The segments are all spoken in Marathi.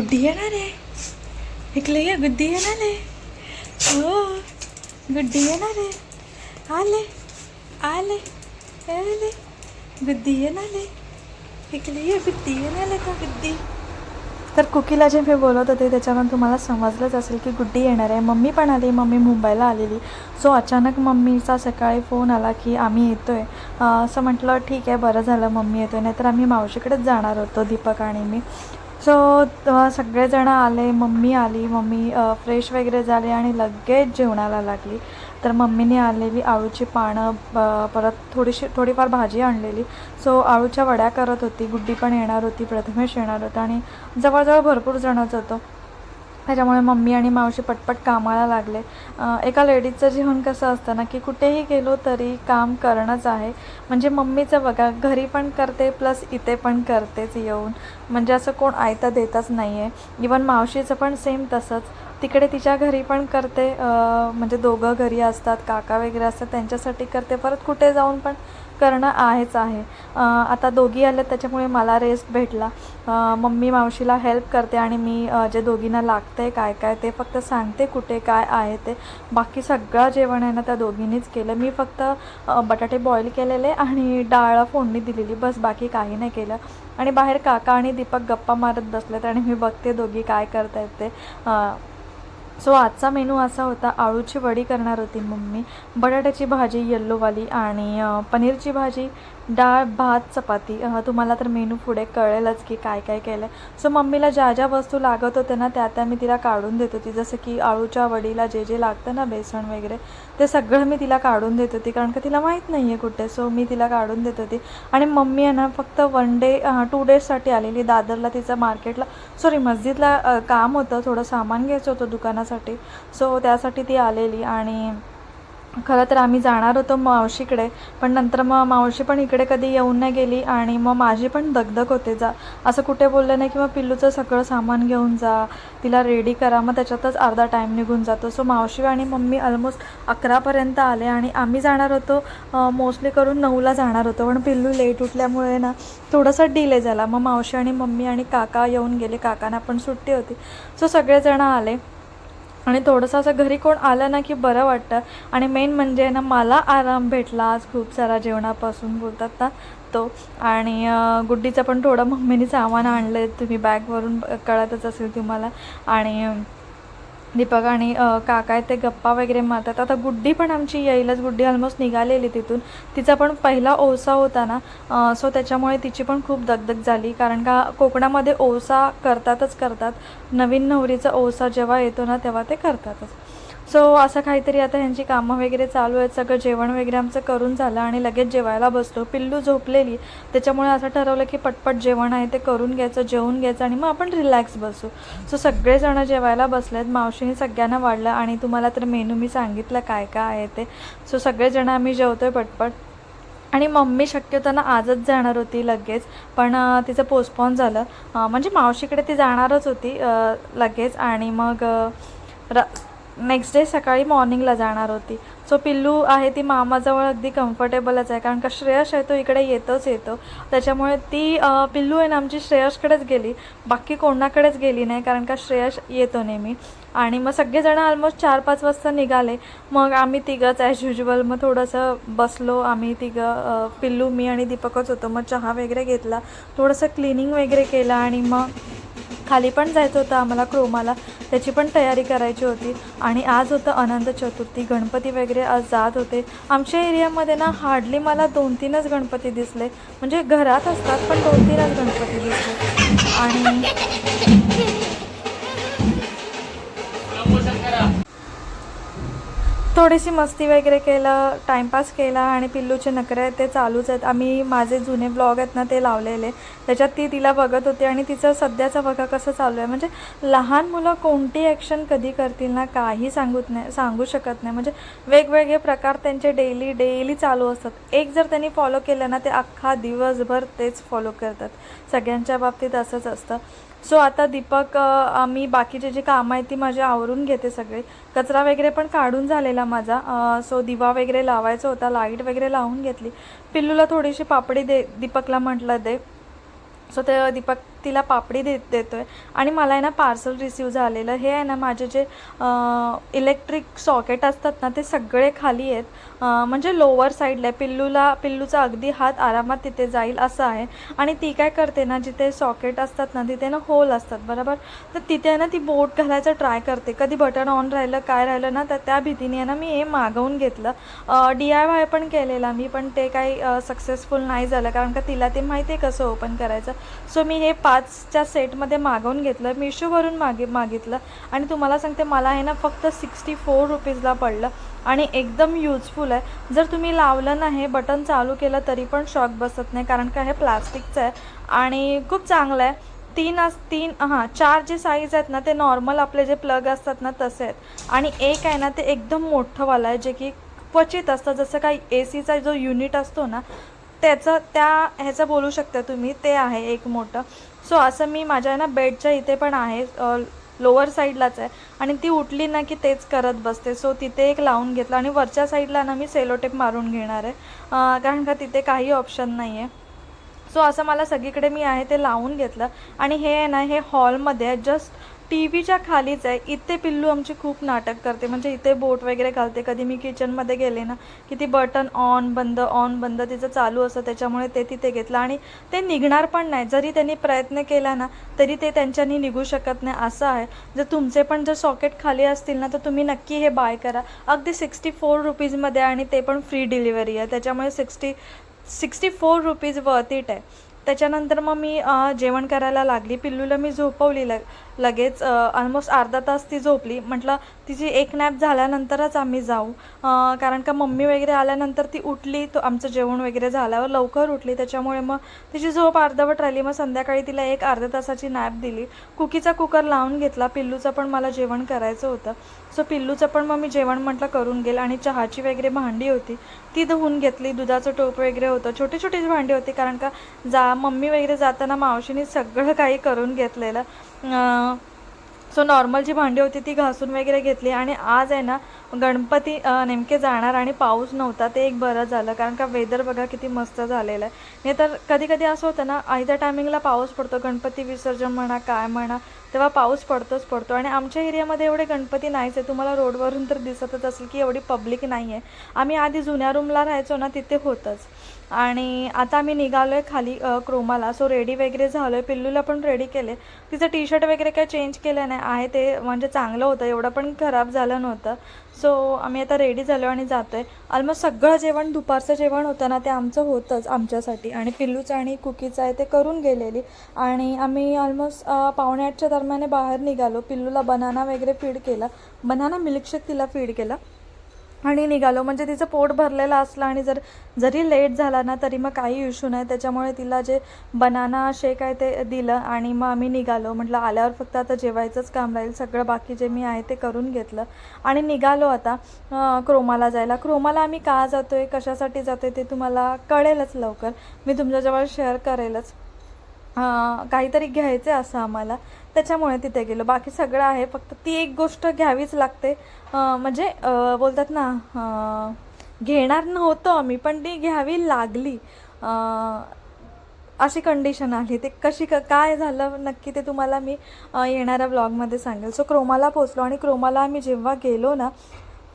गुड्डी येणार आहे इकडे ये गुड्डी येणार आहे हो गुड्डी येणार आहे आले आले आले गुड्डी येणार आहे इकडे ये गुड्डी येणार का गुड्डी? तर कुकीला जे मी बोलत होते त्याच्यावर तुम्हाला समजलंच असेल की गुड्डी येणार आहे. मम्मी पण आली मम्मी मुंबईला आलेली. सो अचानक मम्मीचा सकाळी फोन आला की आम्ही येतो आहे असं म्हटलं ठीक आहे बरं झालं मम्मी येतो आहे नाहीतर आम्ही मावशीकडेच जाणार होतो दीपक आणि मी. सो सगळेजण आले मम्मी आली मम्मी फ्रेश वगैरे झाली आणि लगेच जेवणाला लागली. तर मम्मीने आणलेली आळूची पानं परत थोडीशी थोडीफार भाजी आणलेली. सो आळूच्या वड्या करत होती गुड्डी पण येणार होती प्रथमेश येणार होता आणि जवळजवळ भरपूर जणच होतो. त्याच्यामुळे मम्मी आणि मावशी पटपट कामाला लागले. एका लेडीजचं जीवन कसं असतं ना की कुठेही गेलो तरी काम करणंच आहे. म्हणजे मम्मीचं बघा घरी पण करते प्लस इथे पण करतेच येऊन. म्हणजे असं कोण आयता देतच नाही आहे इवन मावशीचं पण सेम तसंच. तिकडे तिच्या घरी पण करते म्हणजे दोघं घरी असतात काका वगैरे असतात त्यांच्यासाठी करते. परत कुठे जाऊन पण करणं आहेच आहे. आता दोघी आल्या त्याच्यामुळे मला रेस्ट भेटला. मम्मी मावशीला हेल्प करते आणि मी जे दोघींना लागते काय काय ते फक्त सांगते कुठे काय आहे ते. बाकी सगळं जेवण आहे ना त्या दोघींनीच केलं. मी फक्त बटाटे बॉईल केलेले आणि डाळ फोडणी दिलेली. बस बाकी काही नाही केलं. आणि बाहेर काका आणि दीपक गप्पा मारत बसलेत आणि मी बघते दोघी काय करतायत ते. सो आजचा मेनू असा होता आळूची वडी करणार होती मम्मी. बटाट्याची भाजी येल्लोवाली आणि पनीरची भाजी. डाळ भात चपाती तुम्हाला तर मेनू पुढे कळेलच की काय काय केलं आहे सो मम्मीला ज्या ज्या वस्तू लागत होत्या ना त्या त्या मी तिला काढून देत होती. जसं की आळूच्या वडीला जे जे लागतं ना बेसन वगैरे ते सगळं मी तिला काढून देत होती. कारण का तिला माहीत नाही आहे कुठे. सो मी तिला काढून देत होती. आणि मम्मी आहे ना फक्त वन डे टू डेजसाठी आलेली. दादरला तिचं मार्केटला सॉरी मस्जिदला काम होतं. थोडं सामान घ्यायचं होतं दुकानासाठी. सो त्यासाठी ती आलेली. आणि खरं तर आम्ही जाणार होतो मावशीकडे पण नंतर मग मावशी पण इकडे कधी येऊन नाही गेली आणि मग माझी पण दगदग होते जा. असं कुठे बोललं नाही की मग पिल्लूचं सगळं सामान घेऊन जा तिला रेडी करा मग त्याच्यातच अर्धा टाईम निघून जातो. सो मावशी आणि मम्मी ऑलमोस्ट अकरापर्यंत आले आणि आम्ही जाणार होतो मोस्टली करून नऊला जाणार होतो. पण पिल्लू लेट उठल्यामुळे ना थोडासा डिले झाला. मग मावशी आणि मम्मी आणि काका येऊन गेले. काकांना पण सुट्टी होती. सो सगळेजणं आले. आणि थोडंसं असं घरी कोण आलं ना की बरं वाटतं. आणि मेन म्हणजे ना मला आराम भेटला आज खूप सारा जेवणापासून बोलतात ना तो. आणि गुड्डीचं पण थोडं मम्मीने सामान आणलं आहे तुम्ही बॅगवरून कळतच असेल तुम्हाला. आणि दीपक आणि अ, काका ते गप्पा वगैरे मारतात. आता गुड्डी पण आमची येईलच गुड्डी ऑलमोस्ट निघालेली तिथून. तिचा पण पहिला ओसा होता ना सो त्याच्यामुळे तिची पण खूप दगदग झाली. कारण का कोकणामध्ये ओसा करतातच करतात. नवीन नवरीचा ओसा जेव्हा येतो ना तेव्हा ते करतातच. सो असं काहीतरी आता ह्यांची कामं वगैरे चालू आहेत. सगळं जेवण वगैरे आमचं करून झालं आणि लगेच जेवायला बसलो. पिल्लू झोपलेली. त्याच्यामुळे असं ठरवलं की पटपट जेवण आहे ते करून घ्यायचं जेवून घ्यायचं आणि मग आपण रिलॅक्स बसू. सो सगळेजणं जेवायला बसलेत. मावशीने सगळ्यांना वाढलं आणि तुम्हाला तर मेनू मी सांगितलं काय काय आहे ते. सो सगळेजण आम्ही जेवतो आहे पटपट. आणि मम्मी शक्यतो ना आजच जाणार होती लगेच. पण तिचं पोस्टपॉन झालं. म्हणजे मावशीकडे ती जाणारच होती लगेच. आणि मग र नेक्स्ट डे सकाळी मॉर्निंगला जाणार होती. सो पिल्लू आहे ती मामाजवळ अगदी कम्फर्टेबलच आहे. कारण का श्रेयश आहे तो इकडे येतोच येतो. त्याच्यामुळे ती पिल्लू आहे ना आमची श्रेयशकडेच गेली. बाकी कोणाकडेच गेली नाही कारण का श्रेयश येतो नेहमी. आणि मग सगळेजण ऑलमोस्ट चार पाच वाजता निघाले. मग आम्ही तिघंच ॲज युजल मग थोडंसं बसलो. आम्ही तिघं पिल्लू मी आणि दीपकच होतो. मग चहा वगैरे घेतला. थोडंसं क्लिनिंग वगैरे केलं आणि मग खाली पण जायचं होतं आम्हाला क्रोमाला. त्याची पण तयारी करायची होती. आणि आज होतं अनंत चतुर्थी. गणपती वगैरे आज जात होते. आमच्या एरियामध्ये ना हार्डली मला दोन तीनच गणपती दिसले. म्हणजे घरात असतात पण दोन तीनच गणपती दिसले. आणि थोडीशी मस्ती वगैरे केलं टाईमपास केला आणि पिल्लूचे नखरे आहेत ते चालूच आहेत. आम्ही माझे जुने ब्लॉग आहेत ना ते लावलेले. त्याच्यात ती तिला बघत होती आणि तिचं सध्याचं बघा कसं चालू आहे. म्हणजे लहान मुलं कोणती ॲक्शन कधी करतील ना काही सांगूत नाही सांगू शकत नाही. म्हणजे वेगवेगळे प्रकार त्यांचे डेली डेली चालू असतात. एक जर त्यांनी फॉलो केलं ना ते अख्खा दिवसभर तेच फॉलो करतात. सगळ्यांच्या बाबतीत असंच असतं. सो आता दीपक मी आम्ही बाकीचे जे कामं आहेत ती माझे आवरून घेते सगळे. कचरा वगैरे पण काढून झालेला माझा. सो दिवा वगैरे लावायचा होता लाइट वगैरे लावून घेतली. पिल्लूला थोडीशी पापडी दे दीपकला म्हटलं दे. सो ते दीपक तिला पापडी देत देतो आहे आणि मला आहे ना पार्सल रिसीव झालेलं. हे आहे ना माझे जे इलेक्ट्रिक सॉकेट असतात ना ते सगळे खाली आहेत. म्हणजे लोअर साईडला आहे. पिल्लूला पिल्लूचा अगदी हात आरामात तिथे जाईल असं आहे. आणि ती काय करते ना जिथे सॉकेट असतात ना तिथे ना होल असतात. बरोबर? तर तिथे आहे ना ती बोट घालायचं ट्राय करते. कधी बटन ऑन राहिलं काय राहिलं ना तर त्या भीतीने आहे ना मी हे मागवून घेतलं. डी आय वाय पण केलेला मी पण ते काही सक्सेसफुल नाही झालं. कारण का तिला ते माहिती आहे कसं ओपन करायचं. सो मी हे पा पाचच्या सेटमध्ये मागवून घेतलं मिशोवरून मागे मागितलं आणि तुम्हाला सांगते मला हे ना फक्त सिक्स्टी फोर रुपीजला पडलं आणि एकदम यूजफुल आहे. जर तुम्ही लावलं नाही बटन चालू केलं तरी पण शॉक बसत नाही कारण का हे प्लास्टिकचं आहे आणि खूप चांगलं आहे. तीन अस तीन हां चार जे साईज आहेत ना ते नॉर्मल आपले जे प्लग असतात ना तसे आहेत. आणि एक आहे ना ते एकदम मोठंवालं आहे जे की क्वचित असतं. जसं काही ए सीचा जो युनिट असतो ना त्याचं त्या ह्याचं बोलू शकता तुम्ही ते आहे एक मोठं. सो असं मी माझ्या ना बेडच्या इथे पण आहे लोअर साईडलाच आहे. आणि ती उठली ना की तेच करत बसते. सो तिथे एक लावून घेतलं आणि वरच्या साईडला ना मी सेलोटेप मारून घेणार आहे. कारण का तिथे काही ऑप्शन नाही आहे सो असं मला सगळीकडे मी आहे ते लावून घेतलं. आणि हे आहे ना हे हॉलमध्ये आहे. जस्ट टी व्हीच्या खालीच आहे. इथे पिल्लू आमची खूप नाटक करते. म्हणजे इथे बोट वगैरे घालते. कधी मी किचनमध्ये गेले ना की ती बटन ऑन बंद ऑन बंद तिचं चालू असतं. त्याच्यामुळे ते तिथे घेतलं. आणि ते निघणार पण नाही. जरी त्यांनी प्रयत्न केला ना तरी ते त्यांच्यानी निघू शकत नाही. असं आहे. जर तुमचे पण जर सॉकेट खाली असतील ना तर तुम्ही नक्की हे बाय करा. अगदी सिक्स्टी फोर रुपीजमध्ये आणि ते पण फ्री डिलिव्हरी आहे. त्याच्यामुळे sixty sixty four rupees worth it आहे. त्याच्यानंतर मग मी जेवण करायला लागली. पिल्लूला मी झोपवली लग लगेच ऑलमोस्ट अर्धा तास ती झोपली. म्हटलं तिची एक नॅप झाल्यानंतरच आम्ही जाऊ. कारण का मम्मी वगैरे आल्यानंतर ती उठली. तो आमचं जेवण वगैरे झाल्यावर लवकर उठली. त्याच्यामुळे मग तिची झोप अर्धवट राहिली. मग संध्याकाळी तिला एक अर्ध्या तासाची नॅप दिली. कुकीचा कुकर लावून घेतला. पिल्लूचं पण मला जेवण करायचं होतं. सो पिल्लूचं पण मग मी जेवण म्हटलं करून गेलं आणि चहाची वगैरे भांडी होती. ती धुवून घेतली. दुधाचं टोप वगैरे होतं. छोटी छोटीच भांडी होती. कारण का जा मम्मी वगैरे जाताना मावशीने सगळं काही करून घेतलेलं. सो नॉर्मल जी भांडी होती ती घासून वगैरे घेतली आणि आज आहे ना गणपती नेमके जाणार आणि पाऊस नव्हता ते एक बरं झालं. कारण का वेदर बघा किती मस्त झालेलं आहे. नाही तर कधी कधी असं होतं ना आयत्या टायमिंगला पाऊस पडतो गणपती विसर्जन म्हणा काय म्हणा तेव्हा पाऊस पडतोच पडतो. आणि आमच्या एरियामध्ये एवढे गणपती नाहीच आहे तुम्हाला रोडवरून तर दिसतच असेल की एवढी पब्लिक नाही आहे आम्ही आधी जुन्या रूमला राहायचो ना तिथे होतंच. आणि आता आम्ही निघालो आहे खाली क्रोमाला. सो रेडी वगैरे झालो आहे पिल्लूला पण रेडी केले. तिचं टी शर्ट वगैरे काही चेंज केलं नाही. आहे ते म्हणजे चांगलं होतं. एवढं पण खराब झालं नव्हतं. सो आम्ही आता रेडी झालो आणि जातो आहे ऑलमोस्ट सगळं जेवण दुपारचं जेवण होतं ना ते आमचं होतंच आमच्यासाठी. आणि पिल्लूचं आणि कुकीचं आहे ते करून गेलेली. आणि आम्ही ऑलमोस्ट पावणे आठच्या दरम्यान बाहेर निघालो. पिल्लूला बनाना वगैरे फीड केला. बनाना मिल्कशेक तिला फीड केला. आणि निघालो. म्हणजे तिचं पोट भरलेलं असलं आणि जर जरी लेट झाला ना तरी मग काही इश्यू नाही. त्याच्यामुळे तिला जे बनाना शेक आहे ते दिलं आणि मग आम्ही निघालो. म्हटलं आल्यावर फक्त आता जेवायचंच काम राहील. सगळं बाकी जे मी आहे ते करून घेतलं. आणि निघालो आता क्रोमाला जायला. क्रोमाला आम्ही का जातो आहे कशासाठी जातो आहे ते तुम्हाला कळेलच लवकर. मी तुमच्याजवळ शेअर करेलच. काहीतरी घ्यायचं आहे असं आम्हाला. त्याच्यामुळे तिथे गेलो. बाकी सगळं आहे. फक्त ती एक गोष्ट घ्यावीच लागते. म्हणजे बोलतात ना घेणार नव्हतं आम्ही पण ती घ्यावी लागली. अशी कंडिशन आली. ते कशी क काय झालं नक्की ते तुम्हाला मी येणाऱ्या ब्लॉगमध्ये सांगेल. सो क्रोमाला पोचलो आणि क्रोमाला आम्ही जेव्हा गेलो ना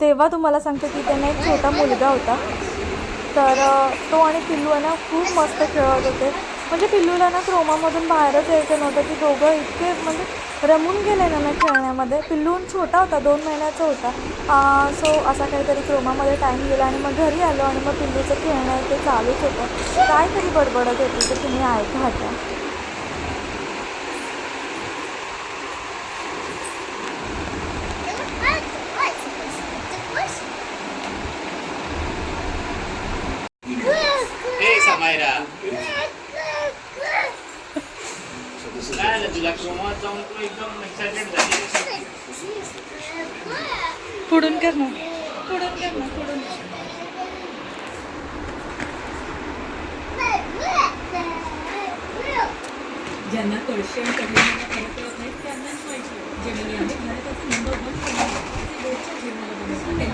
तेव्हा तुम्हाला सांगते की त्यांना एक छोटा मुलगा होता. तर तो आणि पिल्लू आहे ना खूप मस्त खेळत होते. म्हणजे पिल्लूला ना क्रोमामधून बाहेरच यायचं नव्हतं. की दोघं इतके म्हणजे रमून गेले ना ना खेळण्यामध्ये. पिल्लून छोटा होता दोन महिन्याचा होता. सो असा काहीतरी क्रोमामध्ये टाईम गेला आणि मग घरी आलो आणि मग पिल्लूचं खेळणं ते चालूच होतं. काहीतरी बडबडत होती तर तुम्ही ऐका आता Hey, Samaira. काय झालं तुला क्रोमात जाऊन तू एकदम एक्साइटेड झाली पुढून कर ना. पुढून कर ना पुढून. ज्यांना कळशी आणि कढीमध्ये फरक कळत नाही त्यांनाच माहिती जेमिनी आहे भारताचं नंबर वन रोजच्या जेवणाला बनवतं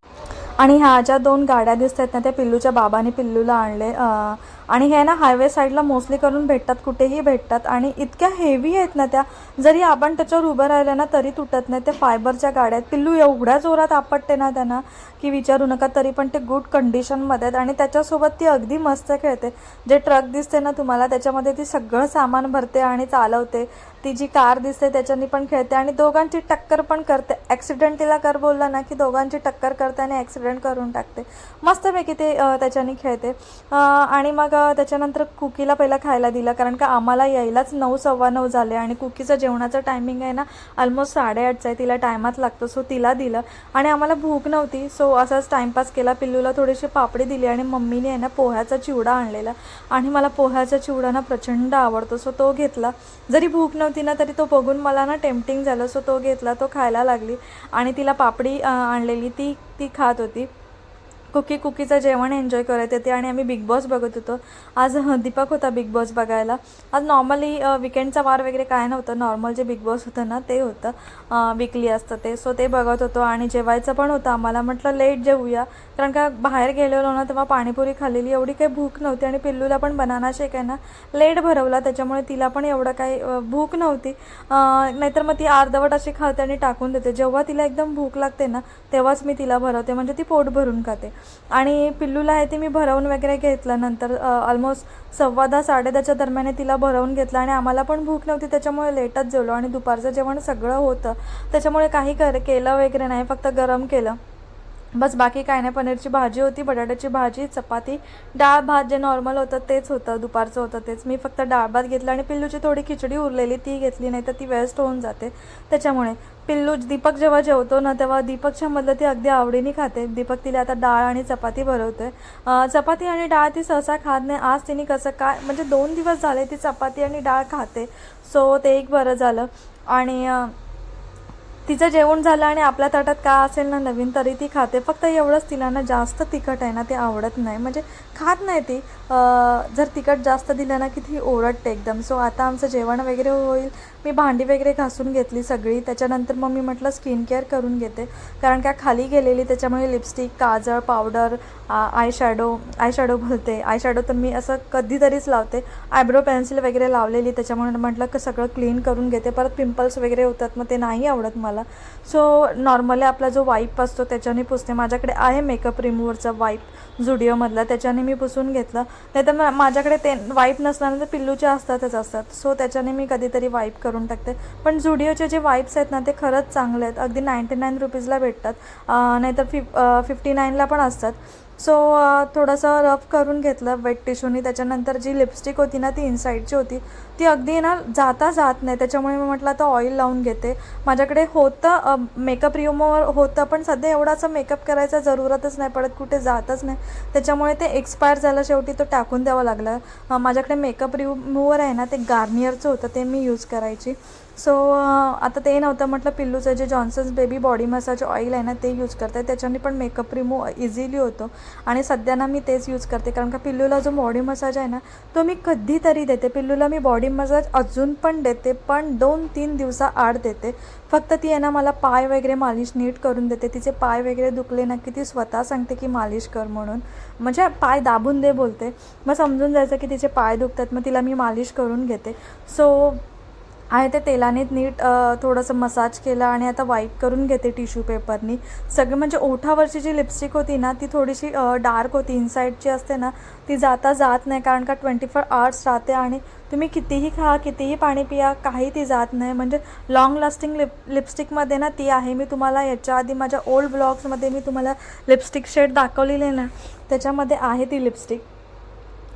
आणि ह्या ज्या दोन गाड्या दिसत आहेत ना त्या पिल्लूच्या बाबाने पिल्लूला आणले. आणि हे ना हायवे साईडला मोस्टली करून भेटतात कुठेही भेटतात. आणि इतक्या हेवी आहेत ना त्या जरी आपण त्याच्यावर उभं राहिलं ना तरी तुटत नाही. ते फायबरच्या गाड्या आहेत पिल्लू एवढ्या जोरात आपटते ना त्यांना की विचारू नका तरी पण ते गुड कंडिशनमध्ये आहेत. आणि त्याच्यासोबत ती अगदी मस्त खेळते. जे ट्रक दिसते ना तुम्हाला त्याच्यामध्ये ती सगळं सामान भरते आणि चालवते. ती जी कार दिसते त्याच्यानी पण खेळते आणि दोघांची टक्कर पण करते. ॲक्सिडेंट तिला कर बोलला ना की दोघांची टक्कर करते आणि ॲक्सिडेंट करून टाकते. मस्तपैकी ते त्याच्याने त्याच्यानी खेळते. आणि मग त्याच्यानंतर कुकीला पहिला खायला दिलं कारण का आम्हाला यायलाच नऊ सव्वा नऊ झाले आणि कुकीचं जेवणाचं टायमिंग आहे ना ऑलमोस्ट साडेआठचं आहे. तिला टायमात लागतो सो तिला दिलं. आणि आम्हाला भूक नव्हती सो असाच टाईमपास केला. पिल्लूला थोडीशी पापडी दिली आणि मम्मीने आहे ना पोह्याचा चिवडा आणलेला. आणि मला पोह्याचा चिवडा ना प्रचंड आवडतो सो तो घेतला. जरी भूक नव्हती ना तरी तो बघून मला ना टेम्पटिंग झालं. सो तो घेतला तो खायला लागली आणि तिला पापडी आणलेली. ती ती खात होती. कुकी कुकीचं जेवण एन्जॉय करत होते आणि आम्ही बिग बॉस बघत होतो. आज दीपक होता बिग बॉस बघायला. आज नॉर्मली विकेंडचा वार वगैरे काय नव्हतं. नॉर्मल जे बिग बॉस होतं ना ते होतं. विकली असतं ते. सो ते बघत होतो आणि जेवायचं पण होतं आम्हाला. म्हटलं लेट जेवूया कारण का बाहेर गेलेलो ना तेव्हा पाणीपुरी खाल्लेली एवढी काही भूक नव्हती आणि पिल्लूला पण बनाना शेक आहे ना लेट भरवला. त्याच्यामुळे तिला पण एवढं काही भूक नव्हती. नाहीतर मग ती अर्धवट अशी खाते आणि टाकून देते. जेव्हा तिला एकदम भूक लागते ना तेव्हाच मी तिला भरवते. म्हणजे ती पोट भरून खाते. आणि पिल्लूला आहे ते मी भरवून वगैरे घेतलं नंतर ऑलमोस्ट सव्वा दहा साडे दहाच्या दरम्यान तिला भरवून घेतलं आणि आम्हाला पण भूक नव्हती त्याच्यामुळे लेटच जेवलो आणि दुपारचं जेवण सगळं होतं. त्याच्यामुळे काही कर केलं वगैरे नाही फक्त गरम केलं. बस बाकी काय नाही पनीरची भाजी होती बटाट्याची भाजी चपाती डाळ भात जे नॉर्मल होतं तेच होतं दुपारचं होतं तेच. मी फक्त डाळ भात घेतला आणि पिल्लूची थोडी खिचडी उरलेली ती घेतली नाही तर ती वेस्ट होऊन जाते. त्याच्यामुळे पिल्लू दीपक जेव्हा जेवतो ना तेव्हा दीपकच्या मधलं ती अगदी आवडीने खाते. दीपक तिला आता डाळ आणि चपाती भरवते चपाती आणि डाळ ती सहसा खात नाही. आज तिने कसं काय म्हणजे दोन दिवस झाले ती चपाती आणि डाळ खाते. सो ते एक बरं झालं. आणि तिचं जेवण झालं आणि आपल्या ताटात का असेल ना नवीन तरी ती खाते. फक्त एवढंच तिला ना जास्त तिखट आहे ना ते आवडत नाही. म्हणजे खात नाही ती. जर तिखट जास्त दिलं ना की ती ओरडते एकदम. सो आता आमचं जेवण वगैरे होईल. मी भांडी वगैरे घासून घेतली सगळी. त्याच्यानंतर मग मी म्हटलं स्किन केअर करून घेते. कारण का खाली गेलेली त्याच्यामुळे लिपस्टिक काजळ powder eye shadow eye shadow बोलते आय शॅडो तर मी असं कधीतरीच लावते. आयब्रो पेन्सिल वगैरे लावलेली त्याच्यामुळे म्हटलं की सगळं क्लीन करून घेते. परत पिंपल्स वगैरे होतात मग ते नाही आवडत मला. सो नॉर्मली आपला जो वाईप असतो त्याच्याने पुसते. माझ्याकडे आहे मेकअप रिमूव्हरचा वाईप झुडिओमधला त्याच्याने मी पुसून घेतलं. नाही तर माझ्याकडे ते वाईप नसल्यानंतर पिल्लूचे असतातच असतात. सो त्याच्याने मी कधीतरी वाईप करून टाकते. पण झुडिओचे जे वाईप्स आहेत ना ते खरंच चांगले आहेत. अगदी नाईंटी नाईन रुपीजला भेटतात. नाहीतर फिफ फिफ्टी नाईनला पण असतात. सो uh, थोडंसं रफ करून घेतलं वेट टिश्यूनी त्याच्यानंतर जी लिपस्टिक होती ना ती इनसाईडची होती. ती अगदी ना जाता जात नाही. त्याच्यामुळे मी म्हटलं आता ऑइल लावून घेते. माझ्याकडे होतं मेकअप रिमोवर होतं पण सध्या एवढा असं मेकअप करायचा जरूरतच नाही. पडत कुठे जातच नाही. त्याच्यामुळे ते एक्सपायर झालं. शेवटी तो टाकून द्यावं लागलं. माझ्याकडे मेकअप रिमूव्हर आहे ना ते गार्नियरचं होतं ते मी यूज करायची. सो आता ते नव्हतं म्हटलं पिल्लूचं जे Johnson's baby body massage oil आहे ना ते यूज करते त्याच्याने पण मेकअप रिमूव्ह इझिली होतो. आणि सध्या ना मी तेच यूज करते. कारण का पिल्लूला जो बॉडी मसाज आहे ना तो मी कधीतरी देते. पिल्लूला मी बॉडी मसाज अजून पण देते पण दोन तीन दिवसाआड देते. फक्त ती आहे ना मला पाय वगैरे मालिश नीट करून देते. तिचे पाय वगैरे दुखले ना की ती स्वतः सांगते की मालिश कर म्हणून. म्हणजे पाय दाबून दे बोलते. मग समजून जायचं की तिचे पाय दुखतात मग तिला मी मालिश करून घेते. सो आहे ते तेलाने नीट थोडंसं मसाज केलं आणि आता वाईप करून घेते टिश्यू पेपरनी सगळे म्हणजे ओठावरची जी लिपस्टिक होती ना ती थोडीशी डार्क होती. इनसाईडची असते ना ती जाता जात नाही कारण का ट्वेंटी फोर आवर्स राहते आणि तुम्ही कितीही खा कितीही पाणी पिया काही ती जात नाही. म्हणजे लॉंग लास्टिंग लिप लिपस्टिकमध्ये ना ती आहे. मी तुम्हाला याच्या आधी माझ्या ओल्ड ब्लॉग्समध्ये मी तुम्हाला लिपस्टिक शेड दाखवलेली ना त्याच्यामध्ये आहे ती लिपस्टिक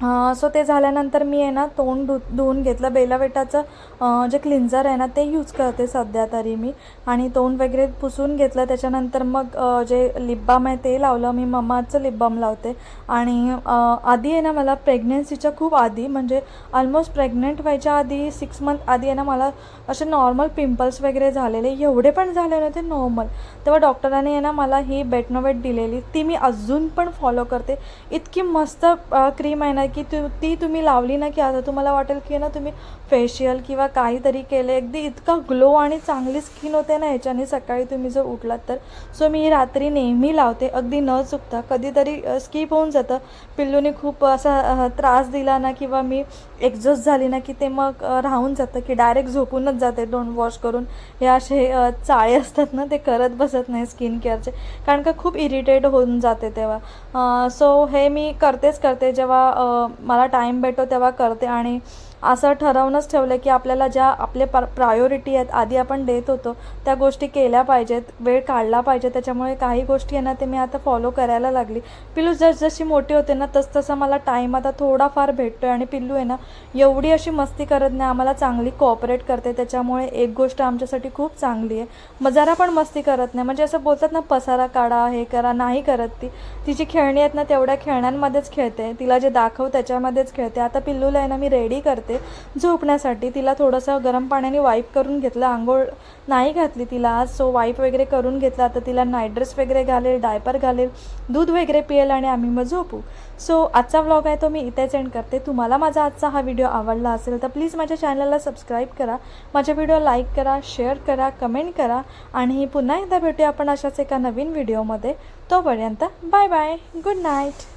सो ते झाल्यानंतर मी आहे ना तोंड धु धुवून घेतलं. बेलावेटाचं जे क्लिन्झर आहे ना ते यूज करते सध्या तरी मी. आणि तोंड वगैरे पुसून घेतलं. त्याच्यानंतर मग जे लिपबाम आहे ते लावलं. मी मम्माचं लिपबाम लावते. आणि आधी आहे ना मला प्रेग्नेन्सीच्या खूप आधी म्हणजे ऑलमोस्ट प्रेग्नेंट व्हायच्या आधी सिक्स मंथ आधी आहे ना मला असे नॉर्मल पिंपल्स वगैरे झालेले. एवढे पण झाले नव्हते नॉर्मल तेव्हा डॉक्टरांनी आहे ना मला ही बेटनोवेट दिलेली. ती मी अजून पण फॉलो करते. इतकी मस्त क्रीम आहे ना की तु ती तुम्ही लावली ना की आता तुम्हाला वाटेल की ना तुम्ही फेशियल किंवा काहीतरी केले अगदी इतका ग्लो आणि चांगली स्किन होते ना ह्याच्याने सकाळी तुम्ही जर उठलात तर. सो मी रात्री नेहमी लावते. अगदी न चुकता कधीतरी स्किप होऊन जातं. पिल्लूने खूप असा त्रास दिला ना किंवा मी एक्झॉस्ट झाली ना की ते मग राहून जातं की डायरेक्ट झोपूनच जाते. दोन वॉश करून. हे असे चाळे असतात ना ते करत बसत नाही स्किन केअरचे कारण का खूप इरिटेट होऊन जाते तेव्हा. सो हे मी करतेच करते. जेव्हा मला टाईम भेटतो तेव्हा करते. आणि असं ठरवूनच ठेवलं की आपल्याला ज्या आपले प्र प्रायोरिटी आहेत आधी आपण देत होतो त्या गोष्टी केल्या पाहिजेत वेळ काढला पाहिजे. त्याच्यामुळे काही गोष्टी आहे ना ते मी आता फॉलो करायला लागली. पिल्लू जस जशी मोठी होते ना तसतसं मला टाईम आता थोडाफार भेटतो आहे आणि पिल्लू आहे ना एवढी अशी मस्ती करत नाही आम्हाला चांगली कॉपरेट करते. त्याच्यामुळे एक गोष्ट आमच्यासाठी खूप चांगली आहे. मग जरा पण मस्ती करत नाही. म्हणजे असं बोलतात ना पसारा काढा हे करा नाही करत ती. तिची खेळणी आहेत ना तेवढ्या खेळण्यांमध्येच खेळते. तिला जे दाखव त्याच्यामध्येच खेळते. आता पिल्लूला आहे ना मी रेडी करते. झोपण्यासाठी तिला थोडंसं गरम पाण्याने वाईप करून घेतलं. आंघोळ नाही घातली तिला. आज सो वाईप वगैरे करून घेतलं. आता तिला नाईट ड्रेस वगैरे घालेल डायपर घालेल दूध वगैरे पिएल आणि आम्ही मग झोपू. सो आजचा व्लॉग आहे तो मी इथेच एंड करते. तुम्हाला माझा आजचा हा व्हिडिओ आवडला असेल तर प्लीज माझ्या चॅनलला सबस्क्राईब करा. माझ्या व्हिडिओ लाईक करा शेअर करा कमेंट करा. आणि पुन्हा एकदा भेटूया आपण अशाच एका नवीन व्हिडिओमध्ये तोपर्यंत बाय बाय गुड नाईट